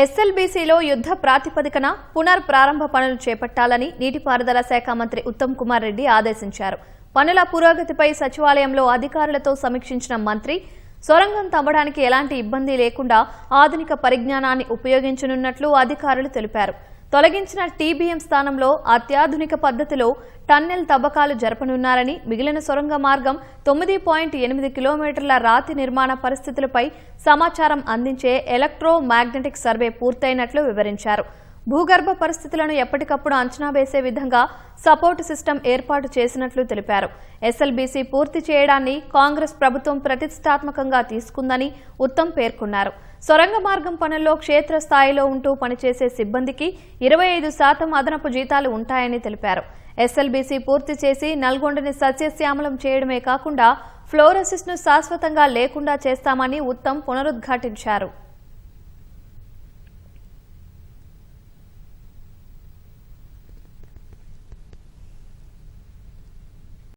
ఎస్ఎల్బీసీలో యుద్ధ ప్రాతిపదికన పునర్ ప్రారంభ పనులు చేపట్టాలని నీటిపారుదల శాఖ మంత్రి ఉత్తమ్ కుమార్ రెడ్డి ఆదేశించారు. పనుల పురోగతిపై సచివాలయంలో అధికారులతో సమీక్షించిన మంత్రి సొరంగం తవ్వడానికి ఎలాంటి ఇబ్బంది లేకుండా ఆధునిక పరిజ్ఞానాన్ని ఉపయోగించనున్నట్లు అధికారులు తెలిపారు. తొలగించిన టీబీఎం స్థానంలో అత్యాధునిక పద్ధతిలో టన్నెల్ తవ్వకాలు జరపనున్నారని మిగిలిన సొరంగ మార్గం తొమ్మిది పాయింట్ ఎనిమిది కిలోమీటర్ల రాతి నిర్మాణ పరిస్థితులపై సమాచారం అందించే ఎలక్ట్రో మ్యాగ్నెటిక్ సర్వే పూర్తయినట్లు వివరించారు. భూగర్భ పరిస్థితులను ఎప్పటికప్పుడు అంచనా వేసే విధంగా సపోర్ట్ సిస్టమ్ ఏర్పాటు చేసినట్లు తెలిపారు. ఎస్ఎల్బీసీ పూర్తి చేయడాన్ని కాంగ్రెస్ ప్రభుత్వం ప్రతిష్టాత్మకంగా తీసుకుందని ఉత్తమ్ పేర్కొన్నారు. సొరంగ మార్గం పనుల్లో క్షేత్రస్థాయిలో ఉంటూ పనిచేసే సిబ్బందికి ఇరవై ఐదు శాతం అదనపు జీతాలు ఉంటాయని తెలిపారు. ఎస్ఎల్బీసీ పూర్తి చేసి నల్గొండని సస్యశ్యామలం చేయడమే కాకుండా ఫ్లోరసిస్ను శాశ్వతంగా లేకుండా చేస్తామని ఉత్తమ్ పునరుద్ఘాటించారు.